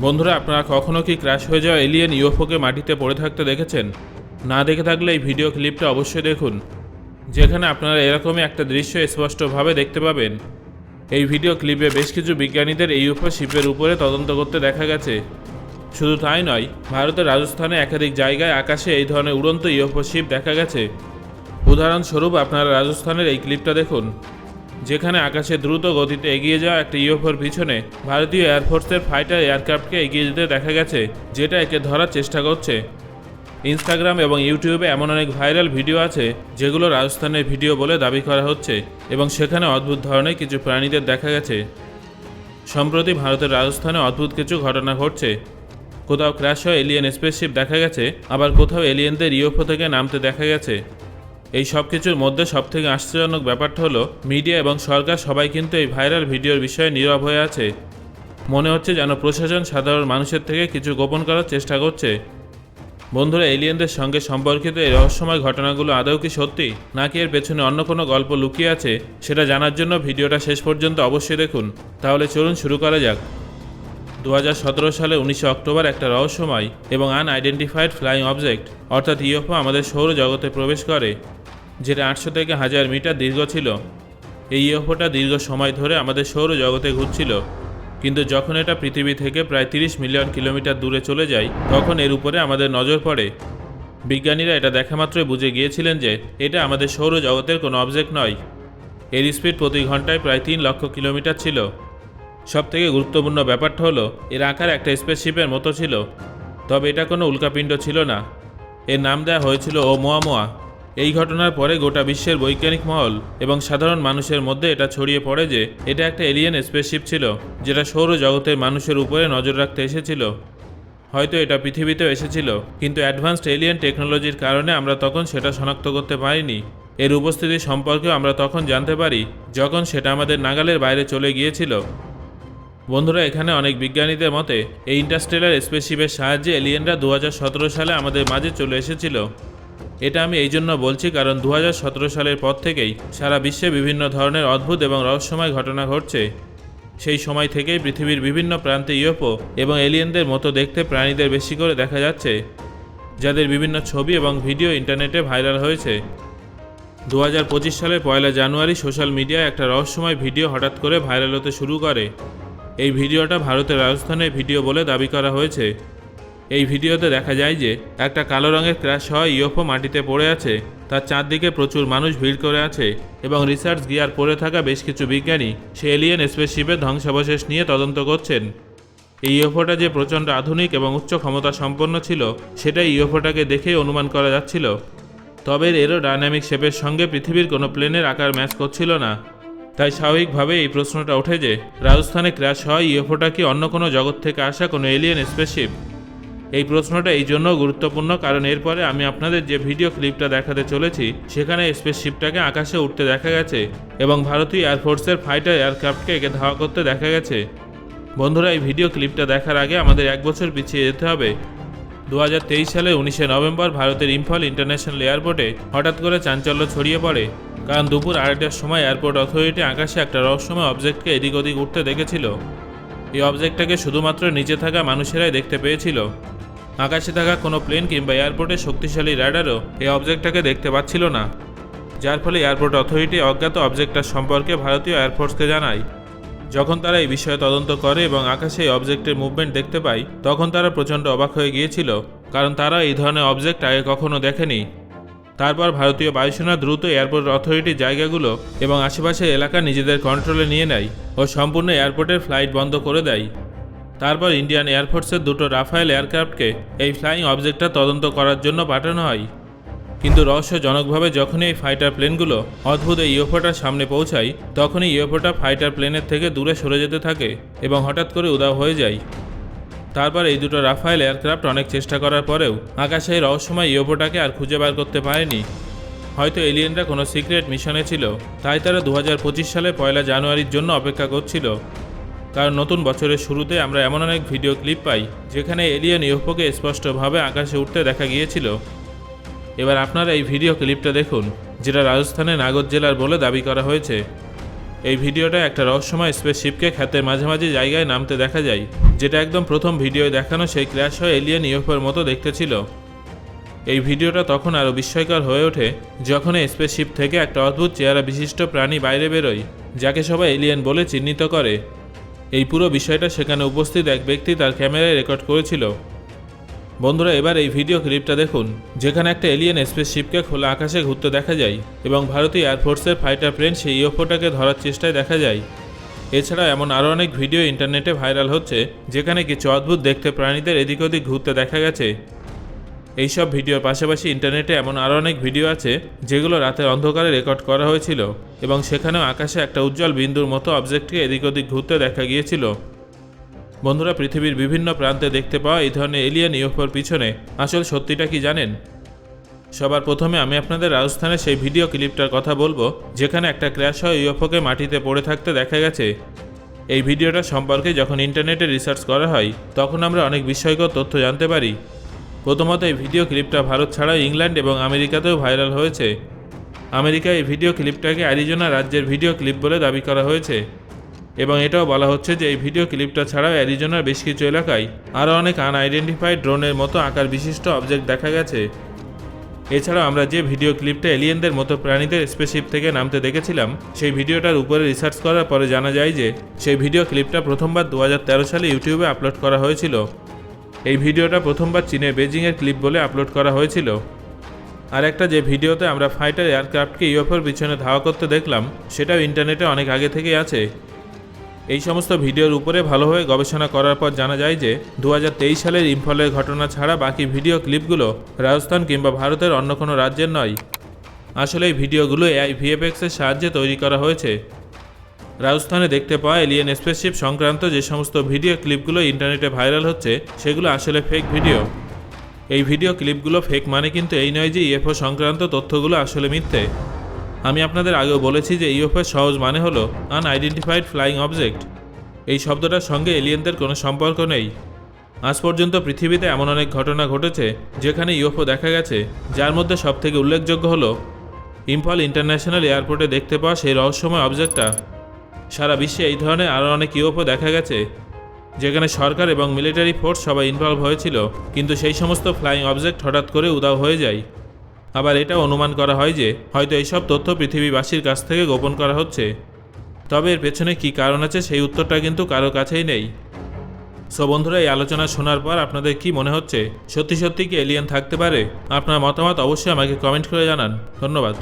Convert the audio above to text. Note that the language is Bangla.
বন্ধুরা, আপনারা কখনো কি ক্র্যাশ হয়ে যাওয়া এলিয়েন ইউএফওকে মাটিতে পড়ে থাকতে দেখেছেন? না দেখে থাকলে এই ভিডিও ক্লিপটা অবশ্যই দেখুন। যেখানে আপনারা এরকমই একটা দৃশ্য স্পষ্টভাবে দেখতে পাবেন। এই ভিডিও ক্লিপে বেশ কিছু বিজ্ঞানীদের এই শিপের উপরে তদন্ত করতে দেখা গেছে। শুধু তাই নয়, ভারতের রাজস্থানে একাধিক জায়গায় আকাশে এই ধরনের উড়ন্ত ইউএফও শিপ দেখা গেছে। উদাহরণস্বরূপ, আপনারা রাজস্থানের এই ক্লিপটা দেখুন। যেখানে আকাশে দ্রুত গতিতে এগিয়ে যাওয়া একটা ইউএফওর পিছনে ভারতীয় এয়ারফোর্সের ফাইটার এয়ারক্রাফটকে এগিয়ে যেতে দেখা গেছে, যেটা একে ধরার চেষ্টা করছে। ইনস্টাগ্রাম এবং ইউটিউবে এমন অনেক ভাইরাল ভিডিও আছে, যেগুলো রাজস্থানের ভিডিও বলে দাবি করা হচ্ছে এবং সেখানে অদ্ভুত ধরনের কিছু প্রাণীদের দেখা গেছে। সম্প্রতি ভারতের রাজস্থানে অদ্ভুত কিছু ঘটনা ঘটছে। কোথাও ক্র্যাশ হয়ে এলিয়েন স্পেসশিপ দেখা গেছে, আবার কোথাও এলিয়েনদের ইউএফও থেকে নামতে দেখা গেছে। এই সব কিছুর মধ্যে সবথেকে আশ্চর্যজনক ব্যাপারটা হলো, মিডিয়া এবং সরকার সবাই কিন্তু এই ভাইরাল ভিডিওর বিষয়ে নীরব হয়ে আছে। মনে হচ্ছে যেন প্রশাসন সাধারণ মানুষের থেকে কিছু গোপন করার চেষ্টা করছে। বন্ধুরা, এলিয়েনদের সঙ্গে সম্পর্কিত এই রহস্যময় ঘটনাগুলো আদৌ কি সত্যি? নাকি এর পেছনে অন্য কোনো গল্প লুকিয়ে আছে? সেটা জানার জন্য ভিডিওটা শেষ পর্যন্ত অবশ্যই দেখুন। তাহলে চলুন শুরু করা যাক। দু হাজার সতেরো সালে উনিশে অক্টোবর একটা রহস্যময় এবং আনআইডেন্টিফাইড ফ্লাইং অবজেক্ট অর্থাৎ ইউএফও আমাদের সৌরজগতে প্রবেশ করে। যেটা আটশো থেকে হাজার মিটার দীর্ঘ ছিল, এই ইউএফওটা দীর্ঘ সময় ধরে আমাদের সৌরজগতে ঘুরছিল। কিন্তু যখন এটা পৃথিবী থেকে প্রায় তিরিশ মিলিয়ন কিলোমিটার দূরে চলে যায়, তখন এর উপরে আমাদের নজর পড়ে। বিজ্ঞানীরা এটা দেখা মাত্রই বুঝে গিয়েছিলেন যে এটা আমাদের সৌরজগতের কোনো অবজেক্ট নয়। এর স্পিড প্রতি ঘন্টায় প্রায় তিন লক্ষ কিলোমিটার ছিল। সবথেকে গুরুত্বপূর্ণ ব্যাপারটা হলো, এর আকার একটা স্পেসশিপের মতো ছিল। তবে এটা কোনো উল্কাপিণ্ড ছিল না। এর নাম দেওয়া হয়েছিল ও মোয়ামোয়া। এই ঘটনার পরে গোটা বিশ্বের বৈজ্ঞানিক মহল এবং সাধারণ মানুষের মধ্যে এটা ছড়িয়ে পড়ে যে এটা একটা এলিয়েন স্পেসশিপ ছিল, যেটা সৌরজগতের মানুষের উপরে নজর রাখতে এসেছিল। হয়তো এটা পৃথিবীতেও এসেছিল, কিন্তু অ্যাডভান্সড এলিয়েন টেকনোলজির কারণে আমরা তখন সেটা শনাক্ত করতে পারিনি। এর উপস্থিতি সম্পর্কেও আমরা তখন জানতে পারি, যখন সেটা আমাদের নাগালের বাইরে চলে গিয়েছিল। বন্ধুরা, এখানে অনেক বিজ্ঞানীদের মতে, এই ইন্টারস্টেলার স্পেসশিপের সাহায্যে এলিয়েনরা দু হাজার সতেরো সালে আমাদের মাঝে চলে এসেছিল। এটা আমি এই জন্য বলছি কারণ দু হাজার সতেরো সালের পর থেকেই সারা বিশ্বে বিভিন্ন ধরনের অদ্ভুত এবং রহস্যময় ঘটনা ঘটছে। সেই সময় থেকেই পৃথিবীর বিভিন্ন প্রান্তে ইউএফও এবং এলিয়েনদের মতো দেখতে প্রাণীদের বেশি করে দেখা যাচ্ছে, যাদের বিভিন্ন ছবি এবং ভিডিও ইন্টারনেটে ভাইরাল হয়েছে। দু হাজার পঁচিশ সালের পয়লা জানুয়ারি সোশ্যাল মিডিয়ায় একটা রহস্যময় ভিডিও হঠাৎ করে ভাইরাল হতে শুরু করে। এই ভিডিওটা ভারতের রাজস্থানের ভিডিও বলে দাবি করা হয়েছে। এই ভিডিওতে দেখা যায় যে একটা কালো রঙের ক্র্যাশ হওয়া ইউএফও মাটিতে পড়ে আছে। তার চারদিকে প্রচুর মানুষ ভিড় করে আছে এবং রিসার্চ গিয়ার পরে থাকা বেশ কিছু বিজ্ঞানী সে এলিয়েন স্পেসশিপের ধ্বংসাবশেষ নিয়ে তদন্ত করছেন। এই ইউএফওটা যে প্রচণ্ড আধুনিক এবং উচ্চ ক্ষমতা সম্পন্ন ছিল, সেটাই ইউএফওটাকে দেখেই অনুমান করা যাচ্ছিল। তবে এরও ডায়নামিক শেপের সঙ্গে পৃথিবীর কোনো প্লেনের আকার ম্যাচ করছিল না। তাই স্বাভাবিকভাবে এই প্রশ্নটা ওঠে যে, রাজস্থানে ক্র্যাশ হয় ইউএফওটা কি অন্য কোনো জগৎ থেকে আসা কোনো এলিয়েন স্পেসশিপ এই প্রশ্নটা এই জন্য গুরুত্বপূর্ণ, কারণ এরপরে আমি আপনাদের যে ভিডিও ক্লিপটা দেখাতে চলেছি, সেখানে স্পেসশিপটাকে আকাশে উঠতে দেখা গেছে এবং ভারতীয় এয়ারফোর্সের ফাইটার এয়ারক্রাফটকে একে ধাওয়া করতে দেখা গেছে। বন্ধুরা, এই ভিডিও ক্লিপটা দেখার আগে আমাদের এক বছর পিছিয়ে যেতে হবে। দু হাজার তেইশ সালে উনিশে নভেম্বর ভারতের ইম্ফল ইন্টারন্যাশনাল এয়ারপোর্টে হঠাৎ করে চাঞ্চল্য ছড়িয়ে পড়ে, কারণ দুপুর আড়াইটার সময় এয়ারপোর্ট অথরিটি আকাশে একটা রহস্যময় অবজেক্টকে এদিক ওদিক উঠতে দেখেছিল। এই অবজেক্টটাকে শুধুমাত্র নিচে থাকা মানুষেরাই দেখতে পেয়েছিল। আকাশে থাকা কোনো প্লেন কিংবা এয়ারপোর্টের শক্তিশালী রাডারও এই অবজেক্টটাকে দেখতে পাচ্ছিল না, যার ফলে এয়ারপোর্ট অথরিটি অজ্ঞাত অবজেক্টটার সম্পর্কে ভারতীয় এয়ারফোর্সকে জানায়। যখন তারা এই বিষয়ে তদন্ত করে এবং আকাশে এই অবজেক্টের মুভমেন্ট দেখতে পায়, তখন তারা প্রচণ্ড অবাক হয়ে গিয়েছিল, কারণ তারা এই ধরনের অবজেক্ট আগে কখনো দেখেনি। তারপর ভারতীয় বায়ুসেনা দ্রুত এয়ারপোর্ট অথরিটির জায়গাগুলো এবং আশেপাশের এলাকা নিজেদের কন্ট্রোলে নিয়ে নেয় ও সম্পূর্ণ এয়ারপোর্টের ফ্লাইট বন্ধ করে দেয়। তারপর ইন্ডিয়ান এয়ারফোর্সের দুটো রাফায়েল এয়ারক্রাফটকে এই ফ্লাইং অবজেক্টটা তদন্ত করার জন্য পাঠানো হয়। কিন্তু রহস্যজনকভাবে যখনই এই ফাইটার প্লেনগুলো অদ্ভুত এই ইউএফওটার সামনে পৌঁছায়, তখনই ইউএফওটা ফাইটার প্লেনের থেকে দূরে সরে যেতে থাকে এবং হঠাৎ করে উদাও হয়ে যায়। তারপর এই দুটো রাফায়েল এয়ারক্রাফট অনেক চেষ্টা করার পরেও আকাশে এই রহস্যময় ইউএফওটাকে আর খুঁজে বার করতে পারেনি। হয়তো এলিয়েনরা কোনো সিক্রেট মিশনে ছিল, তাই তারা দু হাজার পঁচিশ সালে পয়লা জানুয়ারির জন্য অপেক্ষা করছিল। কারণ নতুন বছরের শুরুতে আমরা এমন অনেক ভিডিও ক্লিপ পাই, যেখানে এলিয়েন ইউএফওকে স্পষ্টভাবে আকাশে উঠতে দেখা গিয়েছিল। এবার আপনারা এই ভিডিও ক্লিপটা দেখুন, যেটা রাজস্থানের নাগর জেলার বলে দাবি করা হয়েছে। এই ভিডিওটা একটা রহস্যময় স্পেসশিপকে ক্ষেতের মাঝামাঝি জায়গায় নামতে দেখা যায়, যেটা একদম প্রথম ভিডিওয় দেখানো সেই ক্র্যাশ হয়ে এলিয়েন ইউএফওর মতো দেখতে ছিল। এই ভিডিওটা তখন আরও বিস্ময়কর হয়ে ওঠে, যখন এই স্পেসশিপ থেকে একটা অদ্ভুত চেহারা বিশিষ্ট প্রাণী বাইরে বেরোয়, যাকে সবাই এলিয়েন বলে চিহ্নিত করে। এই পুরো বিষয়টা সেখানে উপস্থিত এক ব্যক্তি তার ক্যামেরায় রেকর্ড করেছিল। বন্ধুরা, এবার এই ভিডিও ক্লিপটা দেখুন, যেখানে একটা এলিয়েন স্পেস শিপকে খোলা আকাশে ঘুরতে দেখা যায় এবং ভারতীয় এয়ারফোর্সের ফাইটার প্লেন সেই ইউএফওটাকে ধরার চেষ্টায় দেখা যায়। এছাড়া এমন আরও অনেক ভিডিও ইন্টারনেটে ভাইরাল হচ্ছে, যেখানে কিছু অদ্ভুত দেখতে প্রাণীদের এদিক ওদিক ঘুরতে দেখা গেছে। এইসব ভিডিওর পাশাপাশি ইন্টারনেটে এমন আরও অনেক ভিডিও আছে যেগুলো রাতের অন্ধকারে রেকর্ড করা হয়েছিল এবং সেখানেও আকাশে একটা উজ্জ্বল বিন্দুর মতো অবজেক্টকে এদিক ওদিক ঘুরতে দেখা গিয়েছিল। বন্ধুরা, পৃথিবীর বিভিন্ন প্রান্তে দেখতে পাওয়া এই ধরনের এলিয়ান ইউএফওর পিছনে আসল সত্যিটা কি জানেন? সবার প্রথমে আমি আপনাদের রাজস্থানের সেই ভিডিও ক্লিপটার কথা বলব, যেখানে একটা ক্র্যাশ হয় ইউএফওকে মাটিতে পড়ে থাকতে দেখা গেছে। এই ভিডিওটা সম্পর্কে যখন ইন্টারনেটে রিসার্চ করা হয়, তখন আমরা অনেক বিস্ময়কর তথ্য জানতে পারি। প্রথমত এই ভিডিও ক্লিপটা ভারত ছাড়াও ইংল্যান্ড এবং আমেরিকাতেও ভাইরাল হয়েছে। আমেরিকায় এই ভিডিও ক্লিপটাকে অ্যারিজোনা রাজ্যের ভিডিও ক্লিপ বলে দাবি করা হয়েছে। এবং এটাও বলা হচ্ছে যে এই ভিডিও ক্লিপটা ছাড়াও অ্যারিজোনার বেশ কিছু এলাকায় আরও অনেক আনআইডেন্টিফাইড ড্রোনের মতো আকার বিশিষ্ট অবজেক্ট দেখা গেছে। এছাড়াও আমরা যে ভিডিও ক্লিপটা এলিয়েনদের মতো প্রাণীদের স্পেসশিপ থেকে নামতে দেখেছিলাম, সেই ভিডিওটার উপরে রিসার্চ করার পরে জানা যায় যে সেই ভিডিও ক্লিপটা প্রথমবার দু হাজার তেরো সালে ইউটিউবে আপলোড করা হয়েছিল। এই ভিডিওটা প্রথমবার চীনের বেজিংয়ের ক্লিপ বলে আপলোড করা হয়েছিল। আর একটা যে ভিডিওতে আমরা ফাইটার এয়ারক্রাফটকে ইউএফওর পিছনে ধাওয়া করতে দেখলাম, সেটাও ইন্টারনেটে অনেক আগে থেকেই আছে। এই সমস্ত ভিডিওর উপরে ভালোভাবে গবেষণা করার পর জানা যায় যে দু হাজার তেইশ সালের ইম্ফলের ঘটনা ছাড়া বাকি ভিডিও ক্লিপগুলো রাজস্থান কিংবা ভারতের অন্য কোনো রাজ্যের নয়। আসলে এই ভিডিওগুলো এআই ভিএফএক্সের সাহায্যে তৈরি করা হয়েছে। রাজস্থানে দেখতে পাওয়া এলিয়েন স্পেসশিপ সংক্রান্ত যে সমস্ত ভিডিও ক্লিপগুলো ইন্টারনেটে ভাইরাল হচ্ছে, সেগুলো আসলে ফেক ভিডিও এই ভিডিও ক্লিপগুলো ফেক মানে কিন্তু এই নয় যে ইএফও সংক্রান্ত তথ্যগুলো আসলে মিথ্যে। আমি আপনাদের আগেও বলেছি যে ইউএফওর সহজ মানে হলো আনআইডেন্টিফাইড ফ্লাইং অবজেক্ট এই শব্দটার সঙ্গে এলিয়েনদের কোনো সম্পর্ক নেই। আজ পর্যন্ত পৃথিবীতে এমন অনেক ঘটনা ঘটেছে, যেখানে ইউএফও দেখা গেছে, যার মধ্যে সবথেকে উল্লেখযোগ্য হলো ইম্ফল ইন্টারন্যাশনাল এয়ারপোর্টে দেখতে পাওয়া সেই রহস্যময় অবজেক্টটা সারা বিশ্বে এই ধরনের আরও অনেক ইউএফও দেখা গেছে, যেখানে সরকার এবং মিলিটারি ফোর্স সবাই ইনভলভ হয়েছিল, কিন্তু সেই সমস্ত ফ্লাইং অবজেক্ট হঠাৎ করে উদাও হয়ে যায়। আবার এটা অনুমান করা হয় যে, হয়তো এইসব তথ্য পৃথিবীবাসীর কাছ থেকে গোপন করা হচ্ছে। তবে এর পেছনে কী কারণ আছে সেই উত্তরটা কিন্তু কারও কাছেই নেই। সো বন্ধুরা, এই আলোচনা শোনার পর আপনাদের কি মনে হচ্ছে? সত্যি সত্যি কি এলিয়েন থাকতে পারে? আপনার মতামত অবশ্যই আমাকে কমেন্ট করে জানান। ধন্যবাদ।